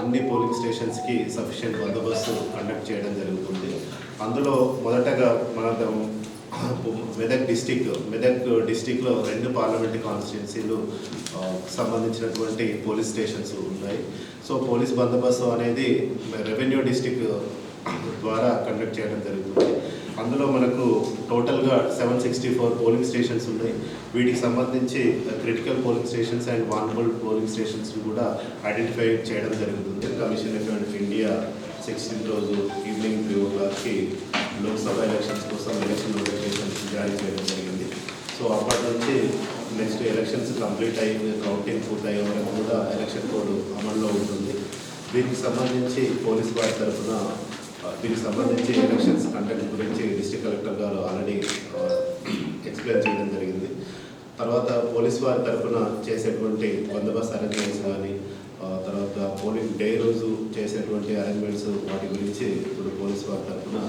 అన్ని పోలింగ్ స్టేషన్స్కి సఫిషియెంట్ బందోబస్తు కండక్ట్ చేయడం జరుగుతుంది. అందులో మొదటగా మన మెదక్ డిస్టిక్ మెదక్ డిస్టిక్లో రెండు పార్లమెంట్ కాన్స్టిట్యున్సీలు సంబంధించినటువంటి పోలీస్ స్టేషన్స్ ఉన్నాయి. సో పోలీస్ బందోబస్తు అనేది రెవెన్యూ డిస్టిక్ ద్వారా కండక్ట్ చేయడం జరుగుతుంది. అందులో మనకు టోటల్గా seven sixty four polling stations ఉన్నాయి. వీటికి సంబంధించి critical polling stations and vulnerable polling stations కూడా ఐడెంటిఫై చేయడం జరుగుతుంది. కమిషన్ ఆఫ్ ఇండియా సిక్స్టీన్త్ రోజు ఈవినింగ్ త్రీ ఓ క్లాక్కి లోక్సభ ఎలక్షన్స్ కోసం ఎలక్షన్ నోటిఫికేషన్స్ జారీ చేయడం జరిగింది. సో అప్పటి నుంచి నెక్స్ట్ ఎలక్షన్స్ కంప్లీట్ అయ్యి కౌంటింగ్ పూర్తయ్యే వరకు కూడా ఎలక్షన్ కోడ్ అమల్లో ఉంటుంది. దీనికి సంబంధించి పోలీస్ వారి తరఫున uh, దీనికి సంబంధించి ఎలక్షన్స్ తర్వాత పోలీస్ వారి తరఫున చేసేటువంటి బందోబస్తు అరేంజ్మెంట్స్ కానీ తర్వాత పోలింగ్ డే రోజు చేసేటువంటి అరేంజ్మెంట్స్ వాటి గురించి ఇప్పుడు పోలీస్ వారి తరఫున